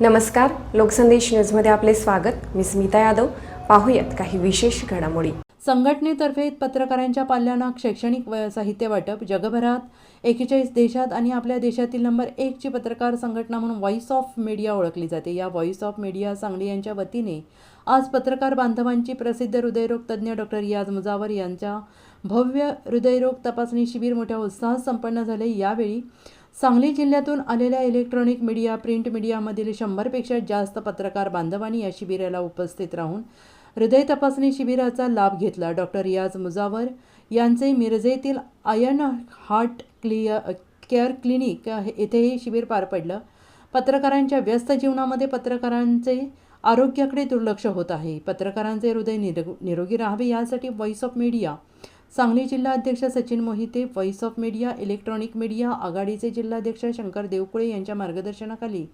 नमस्कार लोकसंदेश न्यूजमध्ये आपले स्वागत. मी स्मिता यादव. पाहूयात काही विशेष घडामोडी. संघटनेतर्फे पत्रकारांच्या पाल्यानं शैक्षणिक व साहित्य वाटप जगभरात एकेचाळीस देशात आणि आपल्या देशातील नंबर एकची पत्रकार संघटना म्हणून व्हॉइस ऑफ मीडिया ओळखली जाते. या व्हॉइस ऑफ मीडिया सांगली यांच्या वतीने आज पत्रकार बांधवांची प्रसिद्ध हृदयरोग तज्ज्ञ डॉक्टर रियाज मुजावर यांच्या भव्य हृदयरोग तपासणी शिबिर मोठ्या उत्साहात संपन्न झाले. यावेळी सांगली जिल्ह्यातून आलेल्या इलेक्ट्रॉनिक मीडिया प्रिंट मीडियामधील शंभरपेक्षा जास्त पत्रकार बांधवांनी या शिबिराला उपस्थित राहून हृदय तपासणी शिबिराचा लाभ घेतला. डॉक्टर रियाज मुजावर यांचे मिरजेतील आयन हार्ट क्लिय केअर क्लिनिक येथे हे शिबिर पार पडलं. पत्रकारांच्या व्यस्त जीवनामध्ये पत्रकारांचे आरोग्याकडे दुर्लक्ष होत आहे. पत्रकारांचे हृदय निरोगी राहावे यासाठी व्हॉइस ऑफ मीडिया सांगली जिल्हा अध्यक्ष Sachin Mohite voice of media electronic media आघाडीचे जिल्हाध्यक्ष शंकर देवकुळे यांच्या मार्गदर्शनाखाली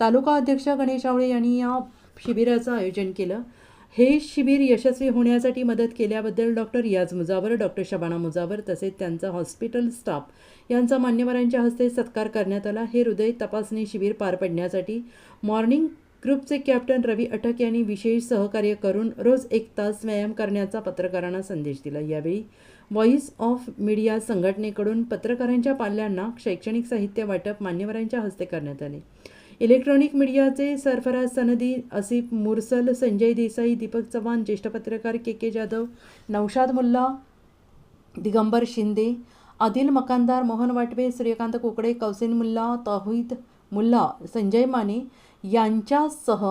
तालुका अध्यक्ष गणेश आवळे यांनी या शिबिराचं आयोजन केलं. हे शिबिर यशस्वी होण्यासाठी मदत केल्याबद्दल डॉक्टर रियाज मुजावर डॉक्टर शबाना मुजावर तसेच त्यांचा हॉस्पिटल स्टाफ यांचा मान्यवरांच्या हस्ते सत्कार करण्यात आला. हे हृदय तपासणी शिबिर पार पडण्यासाठी मॉर्निंग ग्रुपचे कॅप्टन रवी अटक यांनी विशेष सहकार्य करून रोज एक तास व्यायाम करण्याचा पत्रकारांना संदेश दिला. यावेळी व्हॉइस ऑफ मीडिया संघटनेकडून पत्रकारांच्या पाल्यांना शैक्षणिक साहित्य वाटप मान्यवरांच्या हस्ते करण्यात आले. इलेक्ट्रॉनिक मीडियाचे सरफराज सनदी असिफ मुरसल संजय देसाई दीपक चव्हाण ज्येष्ठ पत्रकार के के जाधव नौशाद मुल्ला दिगंबर शिंदे आदिल मकानदार मोहन वाटवे सूर्यकांत कोकडे कौसिन मुल्ला तौहीद मुल्ला संजय माने यांच्यासह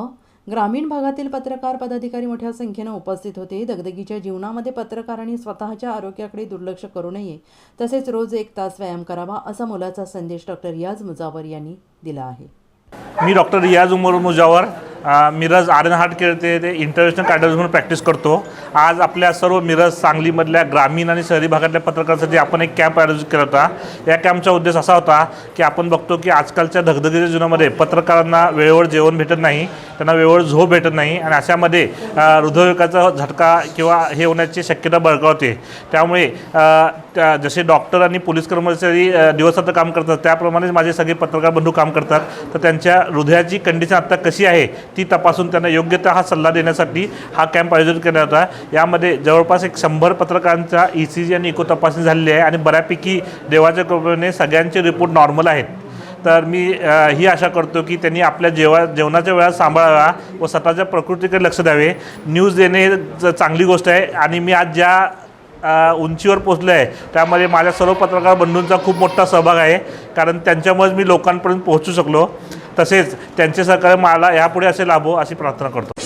ग्रामीण भागातील पत्रकार पदाधिकारी मोठ्या संख्येनं उपस्थित होते. दगदगीच्या जीवनामध्ये पत्रकारांनी स्वतःच्या आरोग्याकडे दुर्लक्ष करू नये तसेच रोज एक तास व्यायाम करावा असा मोलाचा संदेश डॉक्टर रियाज मुजावर यांनी दिला आहे. मी डॉक्टर रियाज उमर मुजावर मिरज आर्यन हार्ट ते इंटरनॅशनल कार्डिओलॉजी म्हणून प्रॅक्टिस करतो. आज आपल्या सर्व मिरज सांगलीमधल्या ग्रामीण आणि शहरी भागातल्या पत्रकारांसाठी आपण एक कॅम्प आयोजित केला होता. या कॅम्पचा उद्देश असा होता की आपण बघतो की आजकालच्या धगधगीच्या जीवनामध्ये पत्रकारांना वेळेवर जेवण भेटत नाही त्यांना वेळेवर झोप भेटत नाही आणि अशामध्ये हृदयविकाचा झटका किंवा हे होण्याची शक्यता बळकावते. त्यामुळे त्या- जसे डॉक्टर आणि पोलीस कर्मचारी दिवसात काम करतात त्याप्रमाणेच माझे सगळे पत्रकार बंधू काम करतात. तर त्यांच्या हृदयाची कंडिशन आत्ता कशी आहे ती तपासून त्यांना योग्य हा सल्ला देण्यासाठी हा कॅम्प आयोजित करण्यात होता यामध्ये जवळपास एक शंभर पत्रकारांचा ई सी जी आणि इको तपासणी झालेली आहे आणि बऱ्यापैकी देवाच्या कृपेने सगळ्यांचे रिपोर्ट नॉर्मल आहेत. तर मी ही आशा करतो की त्यांनी आपल्या जेवा जेवणाच्या वेळा सांभाळावा व स्वतःच्या प्रकृतीकडे लक्ष द्यावे. न्यूज देणे हे चांगली गोष्ट आहे आणि मी आज ज्या उंचीवर पोचलो आहे त्यामध्ये माझ्या सर्व पत्रकार बंधूंचा खूप मोठा सहभाग आहे. कारण त्यांच्यामुळेच मी लोकांपर्यंत पोहोचू शकलो. तसेच त्यांचे सहकार्य मला यापुढे असे लाभो अशी प्रार्थना करतो.